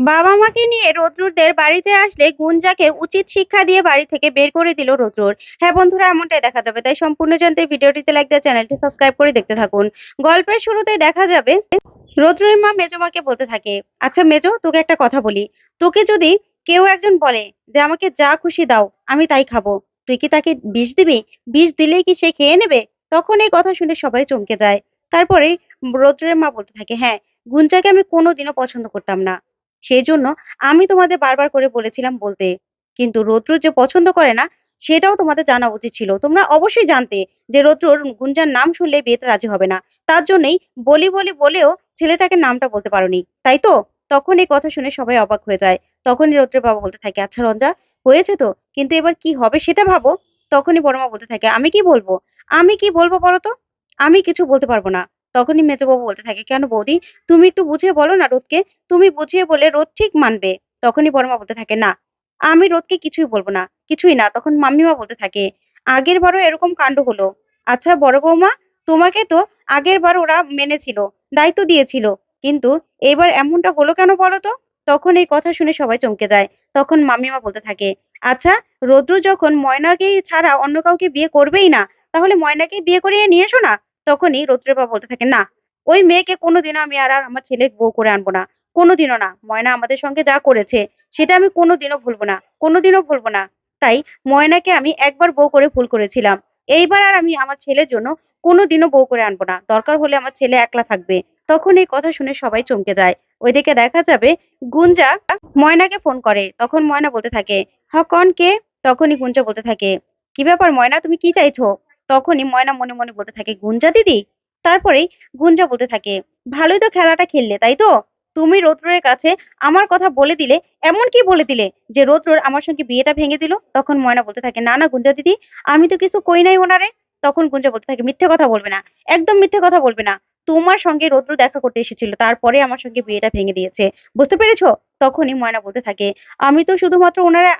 বাবা মাকে নিয়ে রোদ্রুরদের বাড়িতে আসলে গুঞ্জাকে উচিত শিক্ষা দিয়ে বাড়ি থেকে বের করে দিল রোদ্রুর। হ্যাঁ বন্ধুরা, এমনটাই দেখা যাবে। তাই সম্পূর্ণ জানতে ভিডিওটিতে লাইক দিয়ে চ্যানেলটি সাবস্ক্রাইব করে দেখতে থাকুন। গল্পের শুরুতেই দেখা যাবে রোদ্রুরের মা মেজমাকে বলতে থাকে আচ্ছা মেজো, তোকে একটা কথা বলি। তোকে যদি কেউ একজন বলে যে, আমাকে যা খুশি দাও, আমি তাই খাব। তুই কি তাকে বিষ দিবি? বিষ দিলেই কি সে খেয়ে নেবে? তখন এই কথা শুনে সবাই চমকে যায়। তারপরে রোদ্রের মা বলতে থাকে হ্যাঁ গুঞ্জাকে আমি কোনোদিনও পছন্দ করতাম না। সেই জন্য আমি তোমাদের বারবার করে বলেছিলাম বলতে। কিন্তু রৌদ্র যে পছন্দ করে না, সেটাও তোমাদের জানা উচিত ছিল। তোমরা অবশ্যই জানতে যে রৌদ্রর গুঞ্জার নাম শুনলে বিয়েতে রাজি হবে না। তার জন্যই বলি বলি বলেও ছেলেটাকে নামটা বলতে পারোনি। তাই তো? তখন এই কথা শুনে সবাই অবাক হয়ে যায়। তখনই রৌদ্রের বাবা বলতে থাকে আচ্ছা রঞ্জা, হয়েছে তো? কিন্তু এবার কি হবে সেটা ভাবো। তখনই বড়মা বলতে থাকে, আমি কি বলব? আমি কি বলব বলো তো? আমি কিছু বলতে পারব না। তখনই মেজবাবু বলতে থাকে, কেন বৌদি? তুমি একটু বুঝিয়ে বলো না রোদকে। তুমি বুঝিয়ে বলে রোদ ঠিক মানবে। তখনই বড়মা বলতে থাকে, না, আমি রোদকে কিছুই বলব না, কিছুই না। তখন মাম্মিমা বলতে থাকে, আগের বারও এরকম কাণ্ড হলো। আচ্ছা বড় বৌমা, তোমাকে তো আগের বার ওরা মেনেছিল, দায়িত্ব দিয়েছিল, কিন্তু এবার এমনটা হলো কেন বলো তো? তখন এই কথা শুনে সবাই চমকে যায়। তখন মাম্মিমা বলতে থাকে আচ্ছা রৌদ্র যখন ময়নাকে ছাড়া অন্য কাউকে বিয়ে করবেই না, তাহলে ময়নাকে বিয়ে করিয়ে নিয়ে এসো না। তখনই রৌদ্রের বাবা বলতে থাকে না, ওই মেয়েকে কোনোদিনও আমি আর আর আমার ছেলের বউ করে আনব না। কোনোদিনও না। ময়না আমাদের সঙ্গে যা করেছে, সেটা আমি কোনোদিনও ভুলবো না। কোনোদিনও ভুলবো না। তাই ময়নাকে আমি একবার বউ করে ভুল করেছিলাম। এইবার আর আমি আমার ছেলের জন্য কোনোদিনও বউ করে আনব না। দরকার হলে আমার ছেলে একলা থাকবে। তখন এই কথা শুনে সবাই চমকে যায়। ওইদিকে দেখা যাবে গুঞ্জা ময়নাকে ফোন করে। তখন ময়না বলতে থাকে হ কন কে? তখনই গুঞ্জা বলতে থাকে, কি ব্যাপার ময়না, তুমি কি চাইছো? তখনই ময়না মনে মনে বলতে থাকে, গুঞ্জা দিদি? তারপরেই গুঞ্জা বলতে থাকে, ভালোই তো খেলাটা খেললে, তাই তো? তুমি রৌদ্রের কাছে আমার কথা বলে দিলে, এমন কি বলে দিলে যে রৌদ্রর আমার সঙ্গে বিয়েটা ভেঙে দিল? তখন ময়না বলতে থাকে, না না, গুঞ্জা দিদি, আমি তো কিছু কই নাই ওনারে। তখন গুঞ্জা বলতে থাকে, মিথ্যে কথা বলবে না, একদম মিথ্যে কথা বলবে না। তোমার সঙ্গে রৌদ্র দেখা করতে এসেছিল, তারপরে আমার সঙ্গে বিয়েটা ভেঙে দিয়েছে। বুঝতে পেরেছ? তখনই ময়না বলতে থাকে, আমি তো শুধুমাত্র ওনারা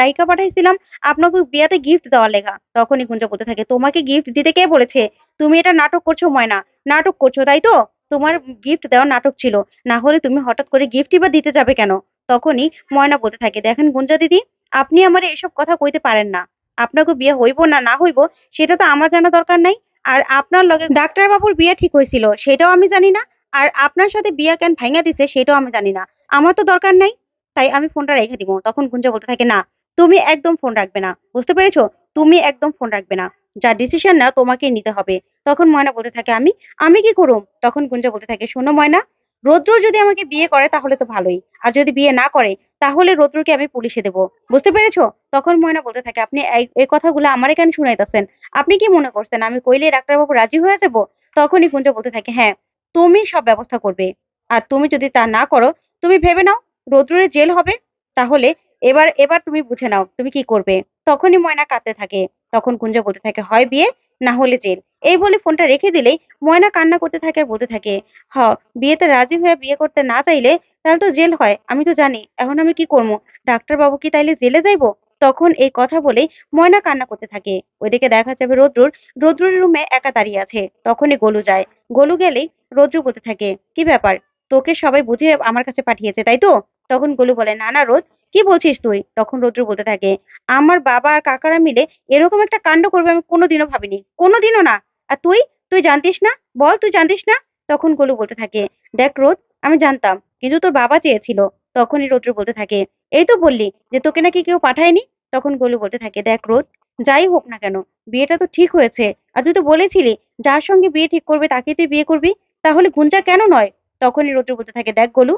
ডাইকা পাঠাইছিলাম, আপনাকে বিয়েতে গিফট দেওয়ার লেগা। তখনই গুঞ্জা বলতে থাকে, তোমাকে গিফট দিতে কে বলেছে? তুমি এটা নাটক করছ ময়না, নাটক করছ তাই তো? তোমার গিফট দেওয়ার নাটক ছিল, না হলে তুমি হঠাৎ করে গিফটই বা দিতে যাবে কেন? তখনই ময়না বলতে থাকে, দেখেন গুঞ্জা দিদি, আপনি আমার এসব কথা কইতে পারেন না। আপনাকে বিয়ে হইব না না হইব, সেটা তো আমার জানা দরকার নাই। আর আপনার লগে ডাক্তার বাবুর বিয়ে ঠিক হয়েছিল সেটাও আমি জানি না। আর আপনার সাথে বিয়া কেন ভাঙা দিছে সেটাও আমি জানি না। আমার তো দরকার নাই, তাই আমি ফোনটা রেখে দিব। তখন গুঞ্জা বলতে থাকে, না, তুমি একদম ফোন রাখবে না। বুঝতে পেরেছ? তুমি একদম ফোন রাখবে না। যা ডিসিশন না, তোমাকে নিতে হবে। তখন ময়না বলতে থাকে, আমি আমি কি করুম? তখন গুঞ্জা বলতে থাকে, শোনো ময়না, রৌদ্র যদি আমাকে বিয়ে করে তাহলে তো ভালোই। আর যদি বিয়ে না করে, তাহলে রৌদ্রকে আমি পুলিশে দেবো। বুঝতে পেরেছ? তখন ময়না বলতে থাকে, আপনি এই- কথাগুলো আমারে কেন শুনাইতেছেন? আপনি কি মনে করছেন? আমি কইলে ডাক্তারবাবু রাজি হয়ে যাব? তখনই গুঞ্জা বলতে থাকে হ্যাঁ তুমি সব ব্যবস্থা করবে। আর তুমি যদি তা না করো, তুমি ভেবে নাও রৌদ্রের জেল হবে। তাহলে এবার এবার তুমি বুঝে নাও, তুমি কি করবে। তখনই ময়না কাঁদতে থাকে। তখন কুঞ্জা বলতে থাকে, হয় বিয়ে, না হলে জেল। এই বলে ফোনটা রেখে দিলেই ময়না কান্না করতে থাকে আর বলতে থাকে, হ, বিয়েতে রাজি হয়ে বিয়ে করতে না চাইলে তাহলে তো জেল হয়, আমি তো জানি। এখন আমি কি করব? ডাক্তার বাবু কি তাইলে জেলে যাইবো? তখন এই কথা বলেই ময়না কান্না করতে থাকে। ওইদিকে দেখা যাবে রোদ্রুর রোদ্রুর রুমে একা দাঁড়িয়ে আছে। তখনই গোলু যায়। গোলু গেলেই রোদ্রু বলতে থাকে, কি ব্যাপার? তোকে সবাই বুঝিয়ে আমার কাছে পাঠিয়েছে, তাই তো? তখন গোলু বলে, না না রোদ কি বলছিস তুই? তখন রোদ্রু বলতে থাকে, আমার বাবা আর কাকারা মিলে এরকম একটা কাণ্ড করবে আমি কোনোদিনও ভাবিনি, কোনোদিনও না। আর তুই? তুই জানতিস না? বল, তুই জানতিস না? তখন গোলু বলতে থাকে, দেখ রোদ আমি জানতাম, কিন্তু তোর বাবা চেয়েছিল। তখনই রোদ্রু বলতে থাকে, এই তো বললি যে তোকে নাকি কেউ পাঠায়নি? তখন গোলু বলতে থাকে, দেখ রোদ যাই হোক না কেন, বিয়েটা তো ঠিক হয়েছে। আর তুই তো বলেছিলি, যার সঙ্গে বিয়ে ঠিক করবে তাকেই তুই বিয়ে করবি। তাহলে গুঞ্জা কেন নয়? তখনই রোদ্রু বলতে থাকে, দেখ গোলু,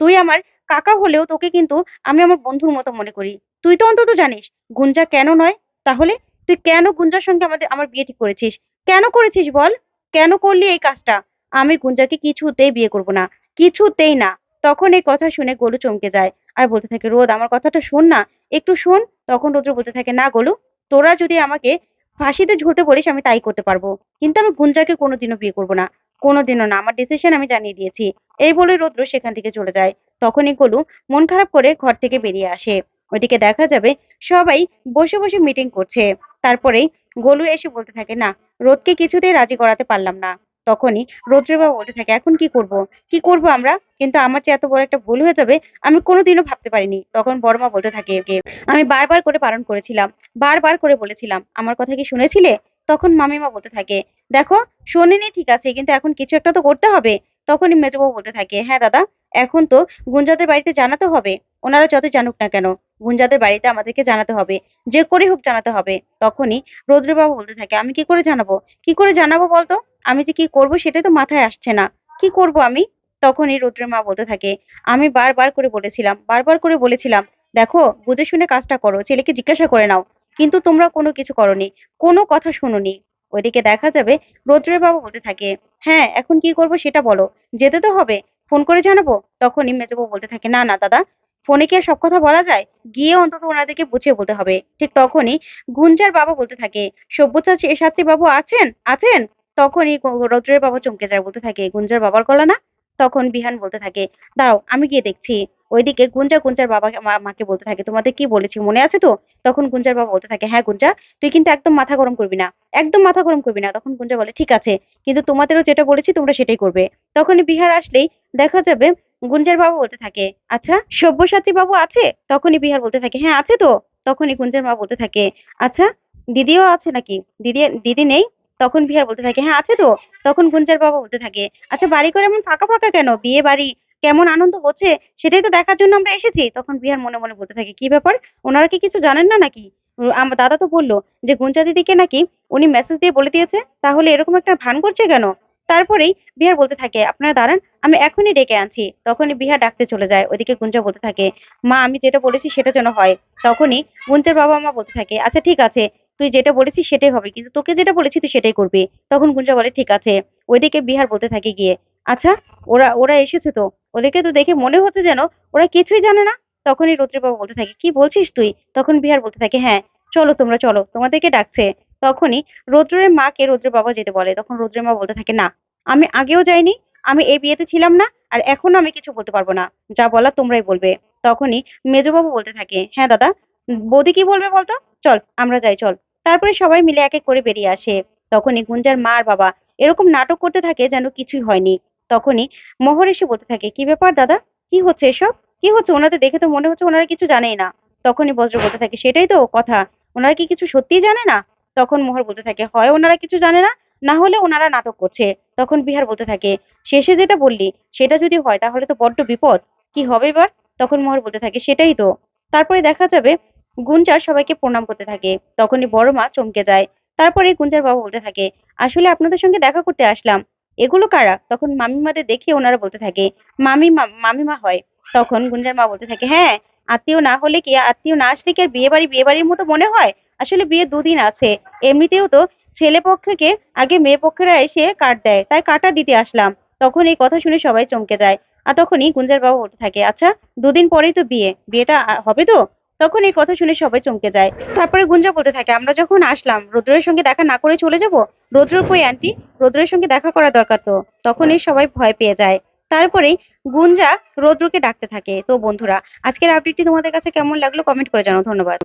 তুই আমার কাকা হলেও তোকে কিন্তু আমি আমার বন্ধুর মতো মনে করি। তুই তো অন্তত জানিস, গুঞ্জা কেন নয়? তাহলে তুই কেন গুঞ্জার সঙ্গে আমাদের, আমার বিয়ে ঠিক করেছিস? কেন করেছিস বল? কেন করলি এই কাজটা? আমি গুঞ্জাকে কিছুতেই বিয়ে করব না, কিছুতেই না। তখন এই কথা শুনে গোলু চমকে যায় আর বলতে থাকে, রোদ, আমার কথাটা শোন না, একটু শোন। তখন রোদ্র বলতে থাকে, না গোলু, তোরা যদি আমাকে ফাঁসিতে ঝুলতে বলিস আমি তাই করতে পারব। কিন্তু আমি গুঞ্জাকে কোনোদিনও বিয়ে করব না। কোনোদিনও না, আমার ডিসিশন আমি জানিয়ে দিয়েছি। এই বলে রৌদ্র সেখান থেকে চলে যায়। তখনই গোলু মন খারাপ করে ঘর থেকে বেরিয়ে আসে। ওইদিকে দেখা যাবে সবাই বসে বসে মিটিং করছে। তারপরেই গোলু এসে বলতে থাকে, না, রোদকে কিছুতেই রাজি করাতে পারলাম না। তখনই রৌদ্রের বাবা বলতে থাকে, এখন কি করব? কি করব আমরা? কিন্তু আমার যে এত বড় একটা ভুল হয়ে যাবে, আমি কোনোদিনও ভাবতে পারিনি। তখন বড় মা বলতে থাকে, আমি বারবার করে বারণ করেছিলাম, বারবার করে বলেছিলাম। আমার কথা কি শুনেছিলে? তখন মামিমা বলতে থাকে, দেখো, শোনেনি ঠিক আছে, কিন্তু এখন কিছু একটা তো করতে হবে। তখনই মেজবাবু বলতে থাকে হ্যাঁ দাদা, এখন তো গুঞ্জাদের বাড়িতে জানাতে হবে। ওনারা যত জানুক না কেন, গুঞ্জাদের বাড়িতে আমাদেরকে জানাতে হবে। যে করে হোক জানাতে হবে। তখনই রৌদ্রবাবু বলতে থাকে, আমি কি করে জানাব? কি করে জানাব বলতো? আমি যে কি করব সেটাই তো মাথায় আসছে না। কি করব আমি? তখনই রৌদ্রের মা বলতে থাকে, আমি বারবার করে বলেছিলাম, বারবার করে বলেছিলাম, দেখো, বুঝে শুনে কাজটা করো, ছেলেকে জিজ্ঞাসা করে নাও। কিন্তু তোমরা কোনো কিছু করনি, কোনো কথা শুনোনি। ওইদিকে দেখা যাবে রৌদ্রের বাবা বলতে থাকে হ্যাঁ এখন কি করব সেটা বলো। যেতে তো হবে। ফোন করে জানাব? তখনই মেজবাবু বলতে থাকে, না না, দাদা, ফোনে কি আর সব কথা বলা যায়? গিয়ে অন্তত ওনাদেরকে বুঝিয়ে বলতে হবে। ঠিক তখনই গুঞ্জার বাবা বলতে থাকে, সব্যসাচী সাচী বাবু আছেন? আছেন? তখনই রৌদ্রের বাবা চমকে যায়, বলতে থাকে, গুঞ্জার বাবার গলা না? তখন বিহান বলতে থাকে, দাঁড়াও, আমি গিয়ে দেখছি। ওইদিকে গুঞ্জা গুঞ্জার বাবা মাকে বলতে থাকে, তোমাদের কি বলেছি, মনে আছে তো? তখন গুঞ্জার বাবা বলতে থাকে হ্যাঁ গুঞ্জা, তুই কিন্তু একদম মাথা গরম করবি না, একদম মাথা গরম করবি না। তখন গুঞ্জা বলে, ঠিক আছে, কিন্তু তোমাদেরও যেটা বলেছি তোমরা সেটাই করবে। তখন বিহার আসলেই দেখা যাবে গুঞ্জার বাবা বলতে থাকে আচ্ছা সব্যসাচী বাবু আছে? তখনই বিহার বলতে থাকে হ্যাঁ আছে তো। তখনই গুঞ্জার মা বলতে থাকে আচ্ছা দিদিও আছে নাকি? দিদি দিদি নেই? তখন বিহার বলতে থাকে হ্যাঁ আছে তো। তখন গুঞ্জার বাবা বলতে থাকে আচ্ছা বাড়ি করে এমন ফাঁকা ফাঁকা কেন? বিয়ে বাড়ি কেমন আনন্দ হচ্ছে? সেটাই তো দেখার জন্য আমরা এসেছি। তখন বিহার মনে মনে বলতে থাকে, কি ব্যাপার? ওনারা কি কিছু জানেন না নাকি? আমার দাদা তো বলল যে, গুঞ্জা দিদিকে নাকি উনি মেসেজ দিয়ে বলে দিয়েছে, তাহলে এরকম একটা ভান করছে কেন? তারপরেই বিহার বলতে থাকে, আপনারা দাঁড়ান, আমি এখনই ডেকে আনছি। তখনই বিহার ডাকতে চলে যায়। ওইদিকে গুঞ্জা বলতে থাকে, মা, আমি যেটা বলেছি সেটা যেন হয়। তখনই গুঞ্জার বাবা মা বলতে থাকে আচ্ছা ঠিক আছে। তুই যেটা বলেছিস সেটাই হবে। কিন্তু তোকে যেটা বলেছি তুই সেটাই করবি। তখন গুঞ্জা বলে, ঠিক আছে। ওইদিকে বিহার বলতে থাকে গিয়ে আচ্ছা ওরা ওরা এসেছে তো? ওদেরকে তো দেখে মনে হচ্ছে যেন ওরা কিছুই জানে না। তখনই রুদ্রবাবু বলতে থাকে, কি বলছিস তুই? তখন বিহার বলতে থাকে হ্যাঁ চলো তোমরা, চলো, তোমাদেরকে ডাকছে। তখনই রৌদ্রের মাকে রৌদ্রের বাবা যেতে বলে। তখন রৌদ্রের মা বলতে থাকে, না, আমি আগেও যাইনি, আমি এই বিয়েতে ছিলাম না, আর এখনও আমি কিছু বলতে পারব না। যা বলা তোমরাই বলবে। তখনই মেজবাবু বলতে থাকে হ্যাঁ দাদা, বৌদি কি বলবে বলতো? চল, আমরা যাই, চল। তারপরে সবাই মিলে এক এক করে বেরিয়ে আসে। তখনই গুঞ্জার মা আর বাবা এরকম নাটক করতে থাকে যেন কিছুই হয়নি। তখনই মোহর এসে বলতে থাকে, কি ব্যাপার দাদা? কি হচ্ছে এসব? কি হচ্ছে? ওনাদের দেখে তো মনে হচ্ছে ওনারা কিছু জানেই না। তখনই বজ্র বলতে থাকে, সেটাই তো কথা। ওনারা কি কিছু সত্যিই জানে না? তখন মোহর বলতে থাকে, হয় ওনারা কিছু জানে না না হলে ওনারা নাটক করছে। তখন বিহার বলতে থাকে, শেষে যেটা বললি, সেটা যদি হয় তাহলে তো বড্ড বিপদ। কি হবে এবার? তখন মোহর বলতে থাকে, সেটাই তো। তারপরে দেখা যাবে গুঞ্জার সবাইকে প্রণাম করতে থাকে। তখনই বড় মা চমকে যায়। তারপরে গুঞ্জার বাবা বলতে থাকে, আসলে আপনাদের সঙ্গে দেখা করতে আসলাম। এগুলো কারা? তখন মামিমাদের দেখে ওনারা বলতে থাকে, মামিমা মামিমা হয়। তখন গুঞ্জার মা বলতে থাকে হ্যাঁ আত্মীয় না হলে কি, আত্মীয় না আসলে কি আর বিয়ে বাড়ি, বিয়ে বাড়ির মতো মনে হয়? আসলে বিয়ে দুদিন আছে। এমনিতেও তো ছেলে পক্ষকে আগে মেয়ে পক্ষেরা এসে কাট দেয়, তাই কাটা দিতে আসলাম। তখন এই কথা শুনে সবাই চমকে যায়। আর তখনই গুঞ্জার বাবা বলতে থাকে আচ্ছা দুদিন পরেই তো বিয়ে। বিয়েটা হবে তো? তখন এই কথা শুনে সবাই চমকে যায়। তারপরে গুঞ্জা বলতে থাকে, আমরা যখন আসলাম, রুদ্রের সঙ্গে দেখা না করে চলে যাব? রুদ্র কই আন্টি রুদ্রের সঙ্গে দেখা করা দরকার তো। তখন এই সবাই ভয় পেয়ে যায়। তারপরে গুঞ্জা রৌদ্রকে ডাকতে থাকে, তো বন্ধুরা, আজকের আপডেটটি তোমাদের কাছে কেমন লাগল? কমেন্ট করে জানাও, ধন্যবাদ।